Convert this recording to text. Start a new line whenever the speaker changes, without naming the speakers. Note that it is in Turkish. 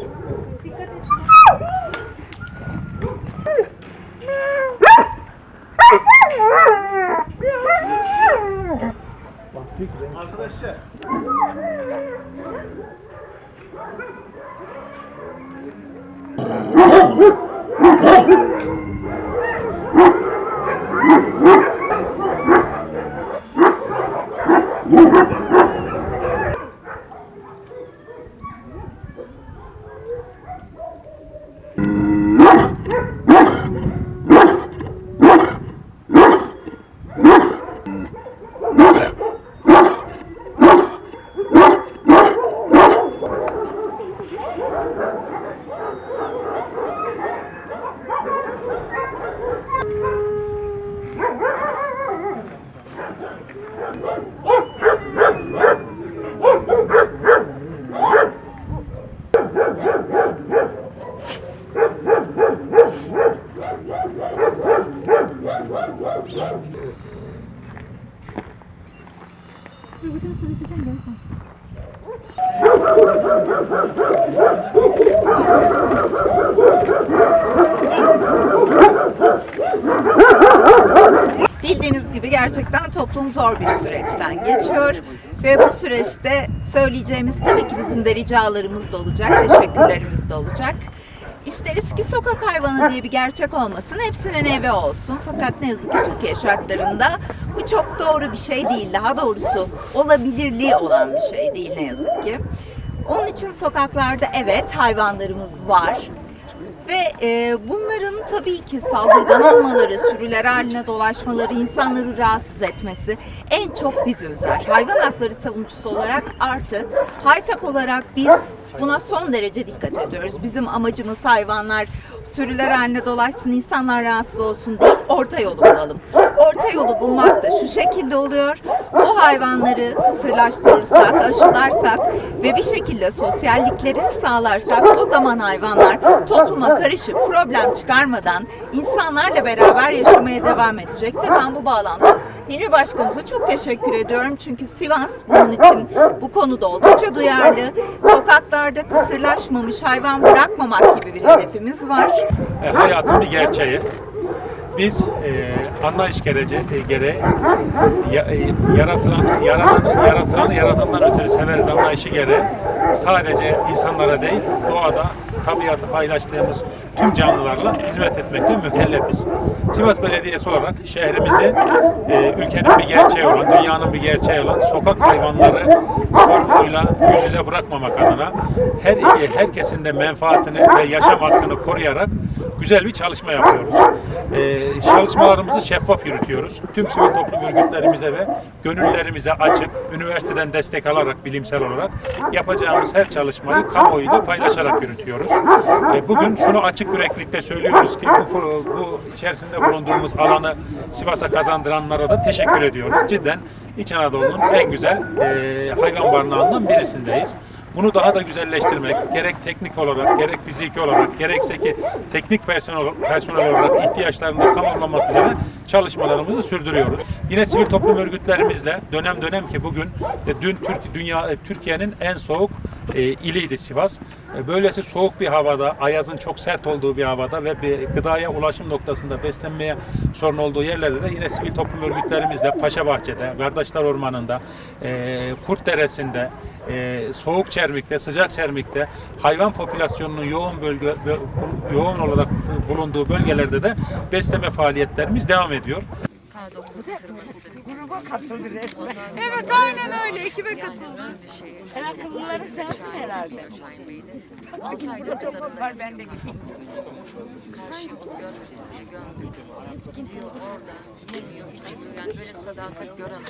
Dikkat et. Arkadaşlar.
Bildiğiniz gibi gerçekten toplum zor bir süreçten geçiyor ve bu süreçte söyleyeceğimiz tabii ki bizim de ricalarımız da olacak, teşekkürlerimiz de olacak. İsteriz ki sokak hayvanı diye bir gerçek olmasın, hepsinin evi olsun. Fakat ne yazık ki Türkiye şartlarında bu çok doğru bir şey değil. Daha doğrusu olabilirliği olan bir şey değil ne yazık ki. Onun için sokaklarda evet hayvanlarımız var. Ve e, bunların tabii ki saldırgan olmaları, sürüler haline dolaşmaları, insanları rahatsız etmesi en çok bizi üzer. Hayvan hakları savunucusu olarak artı haytak olarak biz buna son derece dikkat ediyoruz. Bizim amacımız hayvanlar sürüler haline dolaşsın, insanlar rahatsız olsun değil, orta yolu bulalım. Orta yolu bulmak da şu şekilde oluyor. O hayvanları kısırlaştırırsak, aşılarsak ve bir şekilde sosyalliklerini sağlarsak o zaman hayvanlar topluma karışıp problem çıkarmadan insanlarla beraber yaşamaya devam edecektir. Ben bu bağlamda Hilmi Başkanımıza çok teşekkür ediyorum. Çünkü Sivas bunun için bu konuda oldukça duyarlı. Sokaklarda kısırlaşmamış hayvan bırakmamak gibi bir hedefimiz var.
e, hayatın bir gerçeği. Biz e, anlayış gerece, e, gereği ya, e, yaratılan, yaratanı, yaratılanı yaratandan ötürü severiz anlayışı gereği sadece insanlara değil doğada tabiatı paylaştığımız tüm canlılarla hizmet etmekte mükellefiz. Sivas Belediyesi olarak şehrimizi e, ülkenin bir gerçeği olan, dünyanın bir gerçeği olan sokak hayvanları sorunuyla yüz yüze bırakmamak adına her herkesin de menfaatini ve yaşam hakkını koruyarak güzel bir çalışma yapıyoruz. Ee, çalışmalarımızı şeffaf yürütüyoruz. Tüm sivil toplum örgütlerimize ve gönüllerimize açık, üniversiteden destek alarak bilimsel olarak yapacağımız her çalışmayı kamuoyuyla paylaşarak yürütüyoruz. Ee, bugün şunu açık yüreklilikle söylüyoruz ki bu, bu içerisinde bulunduğumuz alanı Sivas'a kazandıranlara da teşekkür ediyoruz. Cidden İç Anadolu'nun en güzel e, hayvan barınağından birisindeyiz. Bunu daha da güzelleştirmek, gerek teknik olarak, gerek fiziki olarak, gerekse ki teknik personel, personel olarak ihtiyaçlarını tamamlamak üzere çalışmalarımızı sürdürüyoruz. Yine sivil toplum örgütlerimizle dönem dönem ki bugün e, dün Türk dünya e, Türkiye'nin en soğuk e, iliydi Sivas. E, böylesi soğuk bir havada, ayazın çok sert olduğu bir havada ve bir gıdaya ulaşım noktasında beslenmeye sorun olduğu yerlerde de yine sivil toplum örgütlerimizle Paşabahçe'de, Kardeşler Ormanı'nda, e, Kurt Deresi'nde, e, soğuk çermikte, sıcak çermikte hayvan popülasyonunun yoğun bölge bö- yoğun olarak bulunduğu bölgelerde de besleme faaliyetlerimiz devam ediyor.
Gruba katıldı resmen.
Evet aynen öyle ekibe katıldı.
En akıllıları sensin herhalde. Protokol var ben de gideyim.
karşı onu görmesin diye görmüyor. Gidiyor orada, yemiyor, içmiyor. Yani böyle sadakat gören